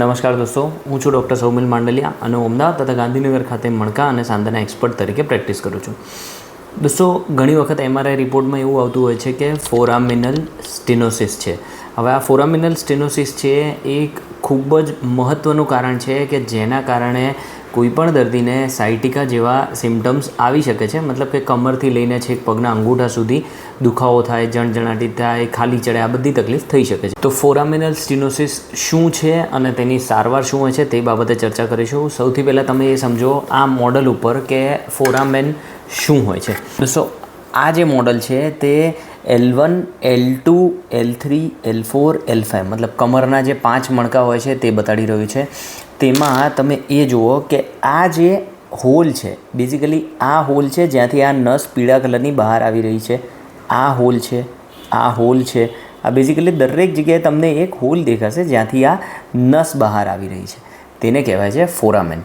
નમસ્કાર દોસ્તો, હું છું ડૉક્ટર સૌમિલ માંડલિયા અને અમદાવાદ તથા ગાંધીનગર ખાતે મણકા અને સાંધાના એક્સપર્ટ તરીકે પ્રેક્ટિસ કરું છું. દોસ્તો, ઘણી વખત એમઆરઆઈ રિપોર્ટમાં એવું આવતું હોય છે કે ફોરામિનલ સ્ટિનોસિસ છે. હવે આ ફોરામિનલ સ્ટિનોસિસ છે એ એક ખૂબ જ મહત્ત્વનું કારણ છે કે જેના કારણે કોઈપણ દર્દીને સાઇટિકા જેવા સિમ્ટમ્સ આવી શકે છે. મતલબ કે કમરથી લઈને છેક પગના અંગૂઠા સુધી દુખાવો થાય, જણજણાટી થાય, ખાલી ચડે, આ બધી તકલીફ થઈ શકે છે. તો ફોરામિનલ સ્ટિનોસિસ શું છે અને તેની સારવાર શું હોય છે તે બાબતે ચર્ચા કરીશું. સૌથી પહેલાં તમે એ સમજો આ મોડલ ઉપર કે ફોરામેન શું હોય છે? દોસ્તો આ જે મોડલ છે તે L one L two L three L four L five મતલબ કમરના જે પાંચ મણકા હોય છે તે બતાડી રહ્યું છે. તેમાં તમે એ જુઓ કે આ જે હોલ છે બેઝિકલી આ હોલ છે જ્યાંથી આ નસ પીળા કલરની બહાર આવી રહી છે. આ હોલ છે, આ હોલ છે. આ બેઝિકલી દરેક જગ્યાએ તમને એક હોલ દેખાશે જ્યાંથી આ નસ બહાર આવી રહી છે. તેને કહેવાય છે ફોરામેન.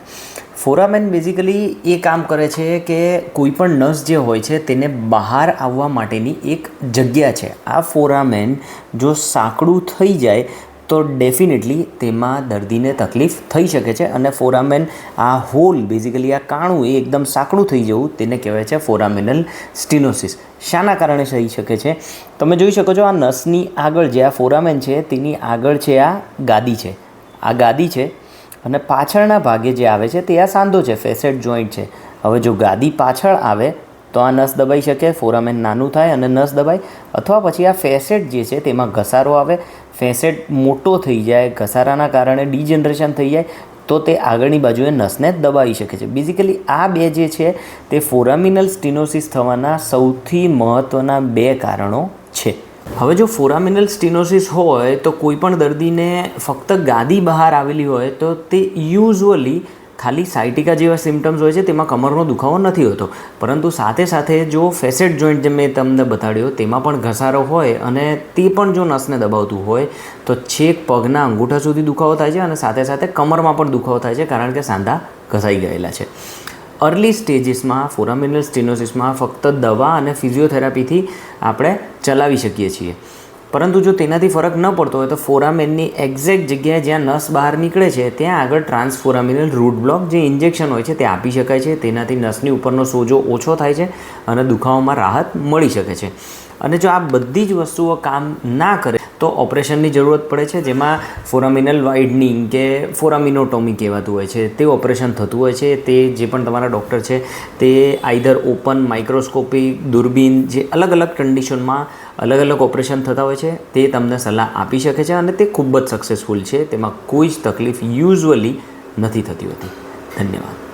ફોરામેન બેઝિકલી એ કામ કરે છે કે કોઈ પણ નસ જે હોય છે તેને બહાર આવવા માટેની એક જગ્યા છે. આ ફોરામેન જો સાંકડું થઈ જાય તો ડેફિનેટલી તેમાં દર્દીને તકલીફ થઈ શકે છે અને ફોરામેન આ હોલ, બેઝિકલી આ કાણું એ એકદમ સાંકડું થઈ જવું તેને કહેવાય છે ફોરામેનલ સ્ટિનોસિસ. શાના કારણે થઈ શકે છે? તમે જોઈ શકો છો આ નસની આગળ જે આ ફોરામેન છે તેની આગળ છે આ ગાદી છે. આ ગાદી છે અને પાછળના ભાગે જે આવે છે તે આ સાંધો છે, ફેસેટ જોઈન્ટ છે. હવે જો ગાદી પાછળ આવે, તો આ નસ દબાઈ શકે, ફોરામેન નાનું થાય અને નસ દબાય. અથવા પછી આ ફેસેટ જે છે તેમાં ઘસારો આવે. ફેસેટ મોટો થઈ જાય, ઘસારાના કારણે ડીજનરેશન થઈ જાય, તો તે આગળની બાજુએ નસને દબાવી શકે છે. બેઝિકલી આ બે જે છે તે ફોરામિનલ સ્ટિનોસિસ થવાના સૌથી મહત્ત્વના બે કારણો છે. હવે જો ફોરામિનલ સ્ટિનોસિસ હોય તો કોઈ પણ દર્દીને ફક્ત ગાદી બહાર આવેલી હોય તો તે યુઝ્યુઅલી ખાલી સાઇટિકા જેવા સિમ્ટમ્સ હોય છે, તેમાં કમરનો દુખાવો નથી હોતો. પરંતુ સાથે સાથે જો ફેસેટ જોઈન્ટ જે મેં તમને બતાડ્યો, તેમાં પણ ઘસારો હોય અને તે પણ જો નસને દબાવતું હોય, તો છેક પગના અંગૂઠા સુધી દુખાવો થાય છે અને સાથે સાથે કમરમાં પણ દુખાવો થાય છે, કારણ કે સાંધા ઘસાઈ ગયેલા છે. અર્લી સ્ટેજીસમાં ફોરામિનલ સ્ટેનોસિસમાં ફક્ત દવા અને ફિઝિયોથેરાપીથી આપણે ચલાવી શકીએ છીએ. પરંતુ જો તેનાથી ફરક ન પડતો હોય તો ફોરામેનની એક્ઝેક્ટ જગ્યાએ જ્યાં નસ બહાર નીકળે છે, ત્યાં આગળ ટ્રાન્સફોરામિનલ રૂટ બ્લોક જે ઇન્જેક્શન હોય છે તે આપી શકાય છે. તેનાથી નસની ઉપરનો સોજો ઓછો થાય છે અને દુખાવામાં રાહત મળી શકે છે. અને જો આ બધી જ વસ્તુઓ કામ ના કરે તો ઓપરેશનની જરૂરત પડે છે, જેમાં ફોરામિનલ વાઇડનિંગ કે ફોરામિનોટોમી કહેવાતું હોય છે, તે ઓપરેશન થતું હોય છે, તે જે પણ તમારા ડૉક્ટર છે, તે આઈધર ઓપન માઇક્રોસ્કોપી દૂરબીન જે અલગ અલગ કન્ડિશનમાં અલગ અલગ ઓપરેશન થતા હોય છે, તે તમને સલાહ આપી શકે છે અને તે ખૂબ જ સક્સેસફુલ છે, તેમાં કોઈ જ તકલીફ યુઝ્યુઅલી નથી થતી હોતી. ધન્યવાદ.